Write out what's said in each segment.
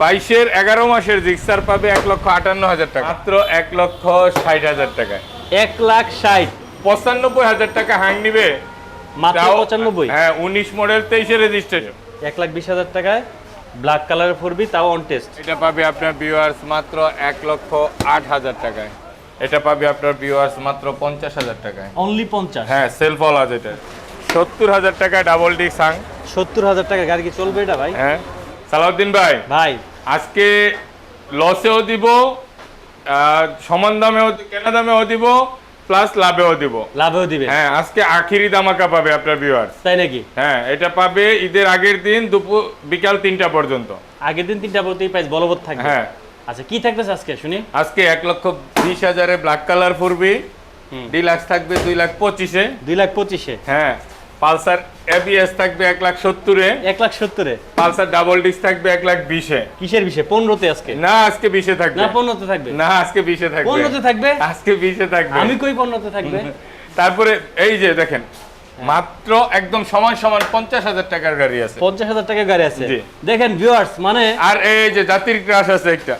বাইশের এগারো মাসের জিক্সার পাবে এক লক্ষ আটান্ন হাজার টাকা। মাত্র এক লক্ষ ষাট হাজার টাকা এক লাখ ষাট। পঁচানব্বই হাজার টাকা হাং নিবে। মাত্র পঁচানব্বই? হ্যাঁ উনিশ মডেল তেইশে রেজিস্ট্রেশন। এক লাখ বিশ হাজার টাকায়। ব্ল্যাক কালারের ফোরবি তাও অন টেস্ট এটা পাবে আপনার ভিউয়ার্স মাত্র এক লক্ষ আট হাজার টাকায়। এটা পাবে আপনার ভিউয়ার্স মাত্র পঞ্চাশ হাজার টাকায়। অনলি পঞ্চাশ? হ্যাঁ সেলফলা যেটা সত্তর হাজার টাকায় ডাবল ডিক্স হাং সত্তর হাজার টাকার গাড়ি কি চলবে এটা ভাই? হ্যাঁ। সালাউদ্দিন ভাই। ভাই। আজকে লসেও দিব সমান দামেও কেনা দামেও দিব প্লাস লাভেও দিব। লাভেও দিবে। হ্যাঁ আজকে আখিরি দামাকা পাবে আপনার ভিউয়ার্স তাই নাকি? হ্যাঁ এটা পাবে ঈদের আগের দিন দুপুর বিকাল তিনটা পর্যন্ত। আগের দিন তিনটা বলতেই প্রাইস বলবৎ থাকবে? হ্যাঁ। আচ্ছা কি থাকবে আজকে শুনি। আজকে এক লক্ষ বিশ হাজারে ব্ল্যাক কালার ফুরবি। ডিলাক্স থাকবে দুই লাখ পঁচিশে। দুই লাখ পঁচিশে? হ্যাঁ। পালসার এবিএস থাকবে এক লাখ সত্তরে। এক লাখ সত্তরে। পালসার ডাবল ডিস্ক থাকবে এক লাখ বিশে। কিসের বিষয় পনেরোতে আজকে? না আজকে বিশে থাকবে। না পনেরোতে থাকবে। না আজকে বিশে থাকবে। পনেরোতে থাকবে? আজকে বিশে থাকবে। আমি কই পনেরোতে থাকবে? তারপরে এই যে দেখেন মাত্র একদম সমান সমান পঞ্চাশ হাজার টাকার গাড়ি আছে। পঞ্চাশ হাজার টাকা গাড়ি আছে। দেখেন ভিউয়ার্স মানে আর এই যে জাতির ক্রাশ আছে একটা।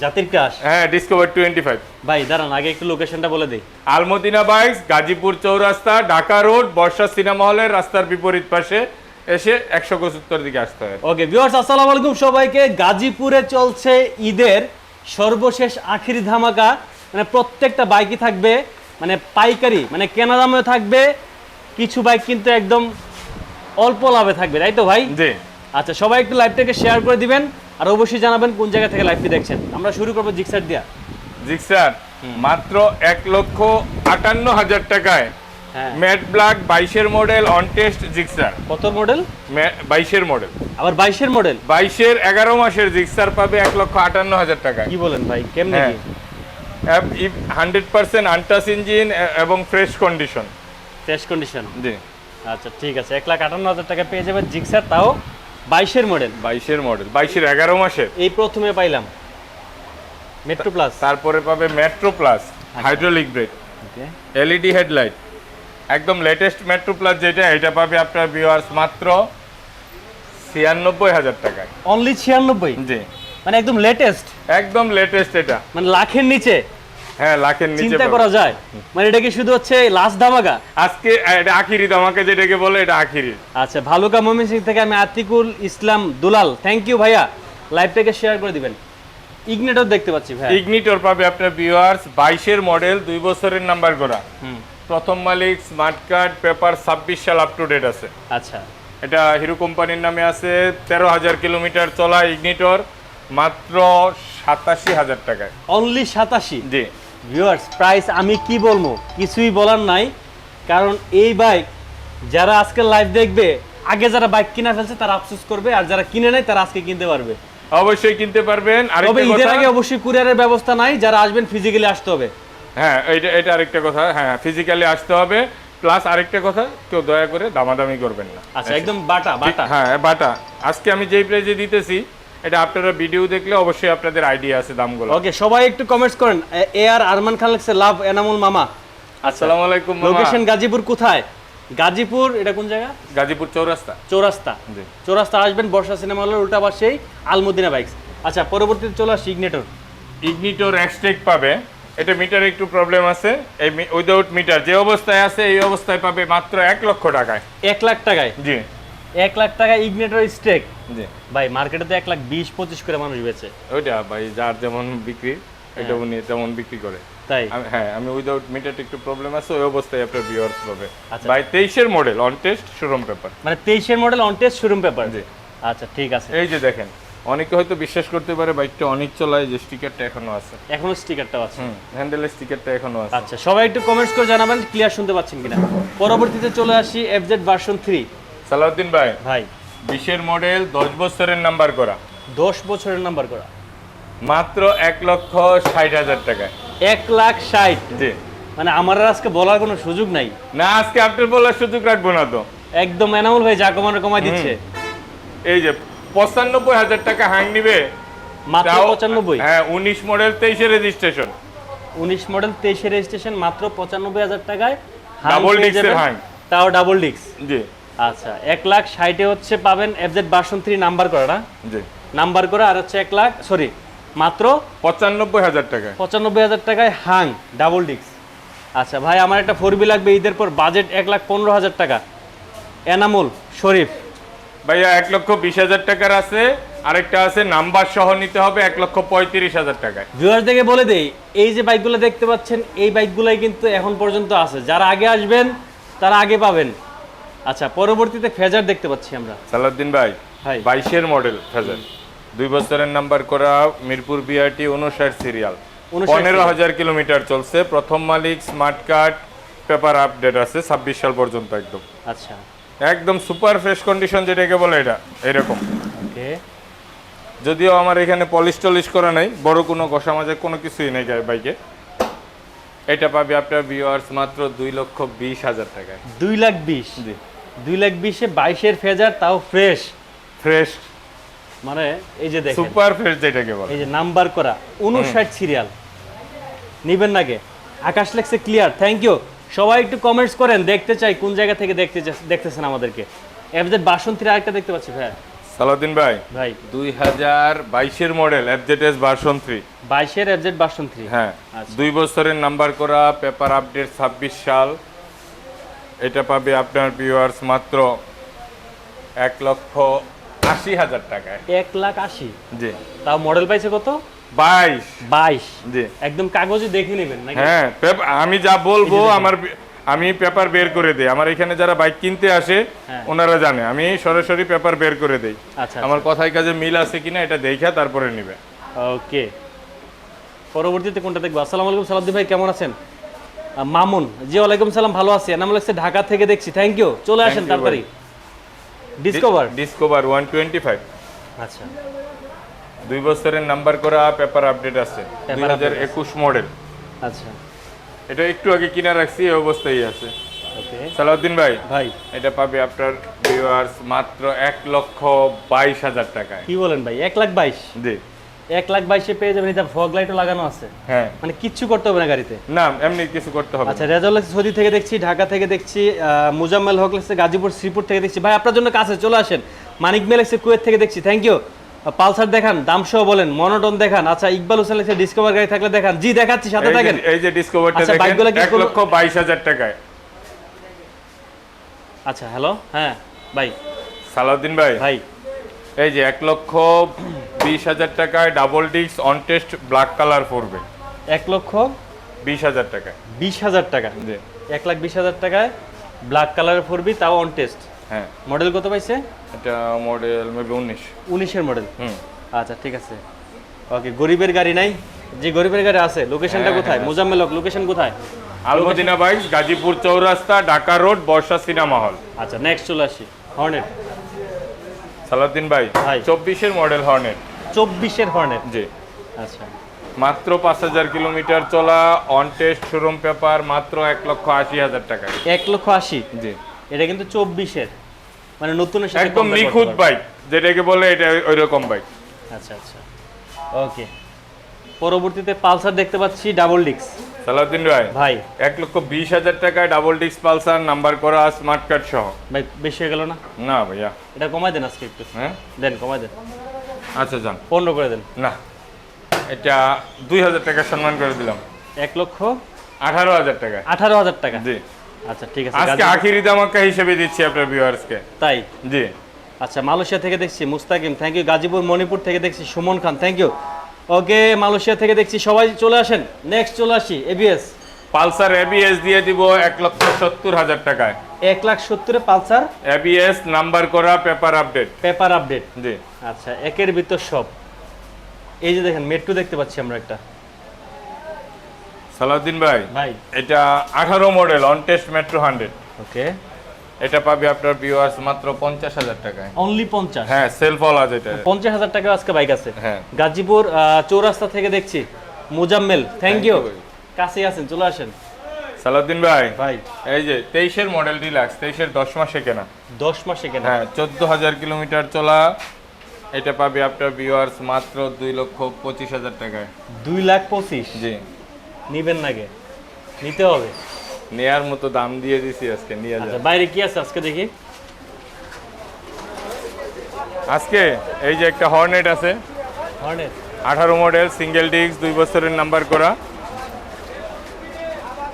জাতির ক্রাশ হ্যাঁ ডিসকভার টোয়েন্টি ফাইভ ভাই দাঁড়ান আগে একটু লোকেশনটা বলে দিই। Almadina bikes Gazipur Chowrasta Dhaka road Barsha cinema হলের রাস্তার বিপরীত পাশে এসে একশো পঁচাত্তর দিকে আসতে হয়। ওকে ভিউয়ার্স আসসালামু আলাইকুম সবাইকে। গাজীপুরে চলছে ঈদের সর্বশেষ আখিরি ধামাকা। মানে প্রত্যেকটা বাইকই থাকবে মানে পাইকারি মানে কেনা দামেও থাকবে কিছু বাইক কিন্তু একদম অল্প লাভে থাকবে তাই তো ভাই? জি। আচ্ছা সবাই একটু লাইভটাকে শেয়ার করে দিবেন আর অবশ্যই জানাবেন কোন জায়গা থেকে লাইভটি দেখছেন। আমরা শুরু করব জিক্সার দিয়া। জিক্সার মাত্র এক লক্ষ আটান্ন হাজার টাকায়। ম্যাট ব্ল্যাক বাইশের মডেল অন টেস্ট জিক্সার। কত মডেল বাইশের মডেল আবার বাইশের মডেল বাইশের এগারো মাসের জিক্সার পাবে এক লক্ষ আটান্ন হাজার টাকা কি বলেন ভাই কেমনে হান্ড্রেড পার্সেন্ট আনটাস ইঞ্জিন এবং ফ্রেশ কন্ডিশন ফ্রেশ কন্ডিশন জি। আচ্ছা ঠিক আছে এক লাখ আটান্ন হাজার টাকা পেয়ে যাবেন জিক্সার তাও বাইশের মডেল বাইশের মডেল বাইশের এগারো মাসের। এই প্রথমে পাইলাম। মেট্রো প্লাস তারপরে পাবে Metro plus hydraulic brake LED headlight একদম লেটেস্ট মেট্রো প্লাস যেটা এটা পাবে আপনার ভিউয়ার্স মাত্র ছিয়ানব্বই হাজার টাকায়। অনলি ছিয়ানব্বই? জি। মানে একদম লেটেস্ট একদম লেটেস্ট এটা। মানে লাখের নিচে? হ্যাঁ লাখের নিচে চিন্তা। করা যায়। মানে এটা কি শুধু হচ্ছে লাস্ট ধামাকা? আজকে এটা আখিরি আমাকে যেটাকে বলে এটা আখিরি। আচ্ছা ভালুকা ময়মনসিং থেকে আমি আতিকুল ইসলাম দুলাল। থ্যাংক ইউ ভাইয়া। লাইভটাকে শেয়ার করে দিবেন। ইগনেটর দেখতে পাচ্ছি ভাই ইগনিটর পাবে আপনার ভিউয়ার্স বাইশের মডেল দুই বছরের নাম্বার করা প্রথম মালিক স্মার্ট কার্ড পেপার ছাব্বিশ সাল আপ টু ডেট আছে। আচ্ছা। এটা হিরো কোম্পানির নামে আছে। তেরো হাজার কিলোমিটার চলা ইগনিটর মাত্র সাতাশি হাজার টাকায়। অনলি সাতাশি? জি। ভিউয়ার্স প্রাইস আমি কি বলব? কিছুই বলার নাই। কারণ এই বাইক যারা আজকে লাইভ দেখবে আগে যারা বাইক কিনা ফেলছে তারা আফসোস করবে আর যারা কিনে নেয় তারা আজকে কিনতে পারবে। অবশ্যই কিনতে পারবেন। আর তবে ঈদের আগে অবশ্যই কুরিয়ারের ব্যবস্থা নাই যারা আসবেন ফিজিক্যালি আসতে হবে। হ্যাঁ এটা এটা আরেকটা কথা। হ্যাঁ ফিজিক্যালি আসতে হবে। প্লাস আরেকটা কথা কেউ দয়া করে দামাদামি করবেন না। আচ্ছা একদম বাটা বাটা। হ্যাঁ বাটা। আজকে আমি যেই প্রাইজে দিতেছি এটা আপনারা ভিডিও দেখলে অবশ্যই আপনাদের আইডিয়া আছে দামগুলো। ওকে সবাই একটু কমেন্টস করেন। এ আর আরমান খান লিখছে লাভ এনামুল মামা আসসালামু আলাইকুম। লোকেশন গাজীপুর কোথায়? গাজীপুর এটা কোন জায়গা? গাজীপুর চৌরাস্তা। চৌরাস্তা। জি। চৌরাস্তা আসবেন বর্ষা সিনেমা হলের উল্টা পাশেই আলমদিনা বাইকস। আচ্ছা পরবর্তীতে চলে আসছি ইগনেটর ইগনিটোর এক্সটেক পাবে। এটা মিটার একটু প্রবলেম আছে। এই উইদাউট মিটার যে অবস্থায় আছে এই অবস্থায় পাবে মাত্র এক লক্ষ টাকায়। এক লাখ টাকায়? জি। এক লাখ টাকা ইগনেটর স্টেক ভাই মার্কেটে তো এক লাখ বিশ পঁচিশ করে মানুষ বেচে। ওইটা ভাই যার যেমন বিক্রি এটা উনি তেমন বিক্রি করে। তাই? হ্যাঁ আমি উইদাউট মিটার একটু প্রবলেম আছে ওই অবস্থায় আপনার ভিউয়ার্স পাবে। আচ্ছা। ভাই তেইশের model on test showroom paper মানে তেইশের model on test showroom paper জি। আচ্ছা ঠিক আছে। এই যে দেখেন অনেকে হয়তো বিশ্বাস করতে পারে বাইকটা অনেক চলায় যে স্টিকারটা এখনও আছে। এখনও স্টিকারটাও আছে? হ্যান্ডেলের স্টিকারটা এখনও আছে। আচ্ছা সবাই একটু কমেন্টস করে জানাবেন ক্লিয়ার শুনতে পাচ্ছেন কিনা। পরবর্তীতে চলে আসি এফজেড ভার্সন থ্রি সালাউদ্দিন ভাই। ভাই। বিশের মডেল দশ বছরের নাম্বার করা। দশ বছরের নাম্বার করা। মাত্র এক লক্ষ ষাট হাজার টাকায়। এক লাখ ষাট। মানে আমার আজকে বলার কোনো সুযোগ নাই। না আজকে আপনার বলার সুযোগ রাখব না তো। একদম এনামুল ভাই যা কমানো কমাই দিচ্ছে। এই যে পঁচানব্বই হাজার টাকা হাং নিবে মাত্র পঁচানব্বই? হ্যাঁ উনিশ মডেল তেইশে রেজিস্ট্রেশন উনিশ মডেল তেইশে রেজিস্ট্রেশন মাত্র পঁচানব্বই হাজার টাকায় হাং Double পেয়ে disc এর যাবেন। হাং। তাও ডাবল ডিক্স জি। আচ্ছা এক লাখ ষাটে হচ্ছে পাবেন এফজেড ভার্সন থ্রি নাম্বার করা না? জি। নাম্বার করে আর হচ্ছে এক লাখ সরি মাত্র পঁচানব্বই হাজার টাকায় পঁচানব্বই হাজার টাকায় হাং ডাবল ডিক্স আচ্ছা ভাই আমার একটা ফোর বি লাগবে ঈদের পর বাজেট এক লাখ পনেরো হাজার টাকা। এনামুল শরীফ। ভাইয়া এক লক্ষ বিশ হাজার টাকার আছে আরেকটা আছে নাম্বার সহ নিতে হবে এক লক্ষ পঁয়ত্রিশ হাজার টাকায়। ভিউয়ার থেকে বলে দেই এই যে বাইকগুলো দেখতে পাচ্ছেন এই বাইকগুলোই কিন্তু এখন পর্যন্ত আছে। যারা আগে আসবেন তারা আগে পাবেন। আচ্ছা পরবর্তীতে ফেজার দেখতে পাচ্ছি আমরা। সালাউদ্দিন ভাই। বাইশের মডেল ফেজার। দুই বছরের নাম্বার করা মিরপুর বিআরটি উনষাট সিরিয়াল পনেরো হাজার কিলোমিটার চলছে। প্রথম মালিক স্মার্ট কার্ড পেপার আপডেট আছে ছাব্বিশ সাল পর্যন্ত একদম। আচ্ছা। একদম সুপার ফ্রেশ কন্ডিশন যেটাকে বলে এটা এরকম। ওকে। যদিও আমার এখানে পলিশ টলিশ করা নাই বড় কোনো ঘষা মাজা কোনো কিছুই নেই বাইকে। এটা পাবে আপনার ভিউয়ার্স মাত্র দুই লক্ষ বিশ হাজার টাকায়। দুই লাখ বিশ। দুই লাখ বিশে বাইশের ফেজার তাও ফ্রেশ ফ্রেশ মানে এই যে দেখেন। সুপার ফ্রেশ যেটাকে বলে। এই যে নাম্বার করা উনষাট সিরিয়াল নিবেন নাকি আকাশ লেখছে ক্লিয়ার থ্যাংক ইউ সবাই একটু কমেন্টস করেন দেখতে চাই কোন জায়গা থেকে দেখতে দেখতেছেন আমাদেরকে। এফজেড বাসন্তীর আরেকটা দেখতে পাচ্ছি ভাই সালাউদ্দিন ভাই ভাই। দুই হাজার বাইশের মডেল এফজেডএস ভার্সন থ্রি বাইশের এফজেড বাসন্তী হ্যাঁ। আচ্ছা। দুই বছরের নাম্বার করা পেপার আপডেট ছাব্বিশ সাল। এটা পাবে আপনার ভিউয়ার্স মাত্র এক লক্ষ আশি হাজার টাকায়। এক লাখ আশি? জি। তাও মডেল পাইছে কত? বাইশ। বাইশ। জি। একদম কাগজে দেখে নেবেন হ্যাঁ আমি যা বলব। আমার আমি পেপার বের করে দেই। আমার এখানে যারা বাইক কিনতে আসে হ্যাঁ। ওনারা জানে। আমি সরাসরি পেপার বের করে দেই। আচ্ছা আমার কথায় কাজে মিল আছে কিনা এটা দেখা তারপরে নিবে। ওকে পরবর্তীতে কোনটা দেখব? আসসালামু আলাইকুম সালাদ্দি ভাই কেমন আছেন? মামুন জি ওয়ালাইকুম সালাম ভালো আছি। নাম লাগছে ঢাকা থেকে দেখছি। থ্যাংক ইউ চলে আসেন তাড়াতাড়ি। Discover Discover one twenty five আচ্ছা। দুই বছরের নাম্বার করা পেপার আপডেট আছে। Paper দুই হাজার একুশ মডেল। আচ্ছা। এটা একটু আগে কিনা রাখছি এই অবস্থায় আছে। ওকে। সালাউদ্দিন ভাই ভাই। এটা পাবে আপনার ভিউয়ার্স মাত্র এক লক্ষ বাইশ হাজার টাকায়। কি বলেন ভাই? এক লাখ বাইশ? জি। এক লাখ বাইশে পেয়ে যাবেন এটা ফগ লাইটও লাগানো আছে। হ্যাঁ। মানে কিচ্ছু করতে হবে না গাড়িতে? না এমনি কিছু করতে হবে আচ্ছা রেজাউল সৌদি থেকে দেখছি ঢাকা থেকে দেখছি মুজাম্মেল হক লাগছে গাজীপুর শ্রীপুর থেকে দেখছি। ভাই আপনার জন্য কাছে চলে আসেন। মানিক মেল লাগছে কুয়েত থেকে দেখছি থ্যাংক ইউ পালসার দেখান দাম সহ বলেন মনোটন দেখান। আচ্ছা ইকবাল হোসেন লাগছে ডিসকভার গাড়ি থাকলে দেখান। জি দেখাচ্ছি সাথে থাকেন। এই যে ডিসকভারটা আচ্ছা, দেখেন বাইকগুলো কি এক লক্ষ বাইশ হাজার টাকায়। আচ্ছা হ্যালো হ্যাঁ ভাই। সালাউদ্দিন ভাই। ভাই। এই যে এক লক্ষ বিশ হাজার টাকায় double disc on test black colour পড়বে। এক লক্ষ বিশ হাজার টাকায়। বিশ হাজার টাকা? জি। এক লাখ বিশ হাজার টাকায় ব্ল্যাক কালারের পড়বি তাও অন টেস্ট হ্যাঁ। মডেল কত পাইছে? এটা মডেল মেবি উনিশ। উনিশের মডেল হুম। আচ্ছা ঠিক আছে। ওকে গরিবের গাড়ি নাই। যে গরিবের গাড়ি আছে লোকেশনটা হ্যাঁ, কোথায়? হ্যাঁ। মোজাম্মেল হক লোকেশন কোথায়? Almadina bike Gazipur Chowrasta Dhaka road Barsha cinema hall. আচ্ছা নেক্সট চলে আসি। হর্নেট সালাউদ্দিন ভাই। চব্বিশের মডেল হর্নেট চব্বিশের হর্নেট জি। আচ্ছা। মাত্র পাঁচ হাজার কিলোমিটার চলা অন টেস্ট শোরুম পেপার মাত্র এক লক্ষ আশি হাজার টাকায়। এক লক্ষ আশি? জি। এটা কিন্তু চব্বিশের। মানে নতুনের সাথে একদম নিখুঁত বাইক যেটাকে বলে এটা ওই রকম বাইক আচ্ছা আচ্ছা। ওকে। পরবর্তীতে পালসার দেখতে পাচ্ছি ডাবল ডিক্স সালাউদ্দিন ভাই ভাই। এক লক্ষ বিশ হাজার টাকায় ডাবল ডিস্ক পালসার নাম্বার করা স্মার্ট কার্ড সহ। ভাই বেশি হয়ে গেল না? না ভাইয়া। এটা কমাই দেন আজকে একটু। হ্যাঁ? দেন কমাই দেন। আচ্ছা যান। পনেরো করে দেন। না এটা দুই হাজার টাকা সম্মান করে দিলাম। এক লক্ষ আঠারো হাজার টাকা। আঠারো হাজার টাকা। জি। আচ্ছা ঠিক আছে আজকে আখিরি দামাক্কা হিসেবে দিচ্ছি আপনার ভিউয়ার্সকে তাই? জি। আচ্ছা মালয়েশিয়া থেকে দেখছি মুস্তাকিম। থ্যাংক ইউ গাজীপুর মণিপুর থেকে দেখছি Suman Khan. Thank you okay Malaysia থেকে দেখছি সবাই চলে আসেন। নেক্সট চলে আসি এবিএস পালসার এবিএস দিয়ে দিব এক লক্ষ সত্তর হাজার টাকায়। এক লাখ সত্তরে পালসার এবিএস নাম্বার করা পেপার আপডেট পেপার আপডেট জি। আচ্ছা একের ভিতর সব। এই যে দেখেন মেট্রো দেখতে পাচ্ছি আমরা একটা। সালাউদ্দিন ভাই ভাই। এটা আঠারো model on test Metro hundred okay. এটা পাবে আপনার ভিউয়ার্স মাত্র পঞ্চাশ হাজার টাকায়। অনলি পঞ্চাশ? হ্যাঁ সেলফওয়ালা যেটা পঞ্চাশ হাজার টাকা আজকে বাইক আছে। হ্যাঁ। গাজীপুর চৌরাস্তা থেকে দেখছি। Mujammel thank you. কাছেই আছেন চলে আসেন। সালাউদ্দিন ভাই ভাই। এই যে তেইশের মডেল ডিলাক্স তেইশের দশ মাসে কেনা। দশ মাসে কেনা। হ্যাঁ চোদ্দ হাজার কিলোমিটার চলা। এটা পাবে আপনার ভিউয়ার্স মাত্র দুই লক্ষ পঁচিশ হাজার টাকায়। দুই লাখ পঁচিশ? জি। নিবেন নাকি নিতে হবে। নেয়ার মতো দাম দিয়ে দিছি আজকে নিয়ে আচ্ছা যান। বাইরে কি আছে আজকে দেখি? আজকে এই যে একটা হর্নেট আছে। হর্নেট আঠারো মডেল সিঙ্গেল ডিস্ক দুই বছরের নাম্বার করা।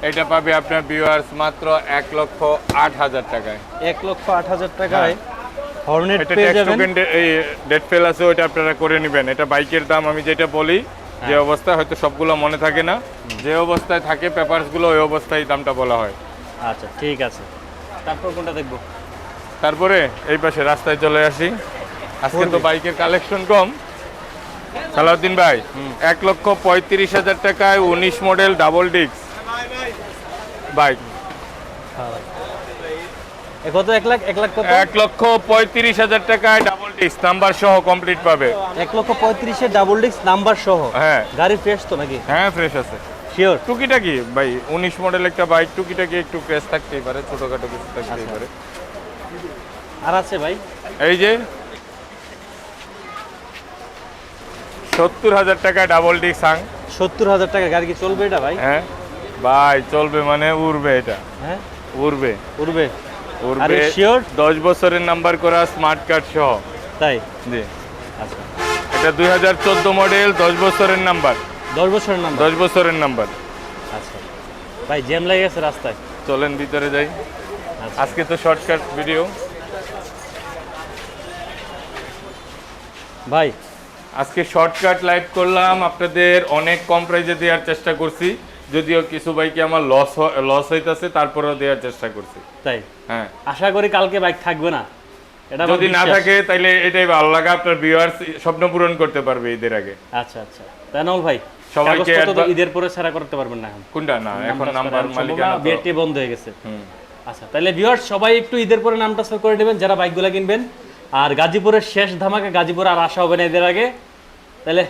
এটা পাবে আপনার ভিউয়ার্স মাত্র এক লক্ষ আট হাজার টাকায়। এক লক্ষ আট হাজার টাকায়। হর্নেট পেয়ে যাবেন। টোকেন এই ডেট ফেল আছে ওইটা আপনারা করে নেবেন। এটা বাইকের দাম আমি যেটা বলি যে হ্যাঁ। অবস্থায় হয়তো সবগুলো মনে থাকে না যে অবস্থায় থাকে পেপারসগুলো ওই অবস্থায় দামটা বলা হয়। আচ্ছা ঠিক আছে। তারপর কোনটা দেখব? তারপরে এই পাশে রাস্তায় চলে আসি। আজকে তো বাইকের কালেকশন কম। সালাউদ্দিন ভাই এক লক্ষ পঁয়ত্রিশ হাজার টাকায় উনিশ মডেল ডাবল ডিস্ক বাইক কত? এক লাখ এক লাখ কত? এক লক্ষ পঁয়ত্রিশ হাজার টাকায় ডাবল ডিস্ক নাম্বার সহ কমপ্লিট পাবে। এক লক্ষ পঁয়ত্রিশের ডাবল ডিস্ক নাম্বার সহ? হ্যাঁ। গাড়ি ফ্রেশ তো নাকি? হ্যাঁ ফ্রেশ আছে। শিওর টুকিটাকি ভাই উনিশ মডেল একটা বাইক টুকিটাকি একটু ক্রেস থাকতেই পারে ছোটখাটো কিছু থাকতেই আচ্ছা। পারে। আর আছে ভাই? এই যে সত্তর হাজার টাকা ডাবল ডি সাং সত্তর হাজার টাকা গাড়ি কি চলবে এটা ভাই? হ্যাঁ। ভাই চলবে মানে উড়বে এটা। হ্যাঁ? উড়বে। উঠবে উড়বে sure? দশ বছরের নাম্বার করা স্মার্ট কার্ড সহ। তাই? জি। আচ্ছা। এটা দুই হাজার চোদ্দ মডেল দশ বছরের নাম্বার। দশ বছরের নাম্বার? দশ বছরের নাম্বার। আচ্ছা। ভাই জ্যাম লেগে গেছে রাস্তায়। চলেন ভিতরে যাই। আচ্ছা। আজকে তো শর্টকাট ভিডিও ভাই। আজকে শর্টকাট লাইভ করলাম। আপনাদের অনেক কম প্রাইজে দেওয়ার চেষ্টা করছি। যদিও কিছু বাইকে আমার লস লস হইতাছে তারপরেও দেওয়ার চেষ্টা করছি। তাই? হ্যাঁ। আশা করি কালকে বাইক থাকবে না। এটা যদি না থাকে তাহলে এটাই ভালো লাগে আপনার ভিউয়ার্স স্বপ্ন পূরণ করতে পারবে ঈদের আগে। আচ্ছা আচ্ছা। তাই নল ভাই সবাইকে ঈদের পরে ছাড়া করতে পারবেন না কোনটা? না এখন নাম্বার মালিকানা তো- বিয়েটি বন্ধ হয়ে গেছে। আচ্ছা তাহলে ভিউয়ার্স সবাই একটু ঈদের পরে নাম ট্রান্সফার করে নেবেন যারা বাইকগুলো কিনবেন। আর গাজীপুরের শেষ ধামাকে গাজীপুর আর আসা হবে না এদের আগে। তাহলে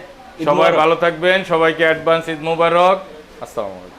সবাই ভালো থাকবেন সবাইকে অ্যাডভান্স ঈদ মুবারক। আসসালামু আলাইকুম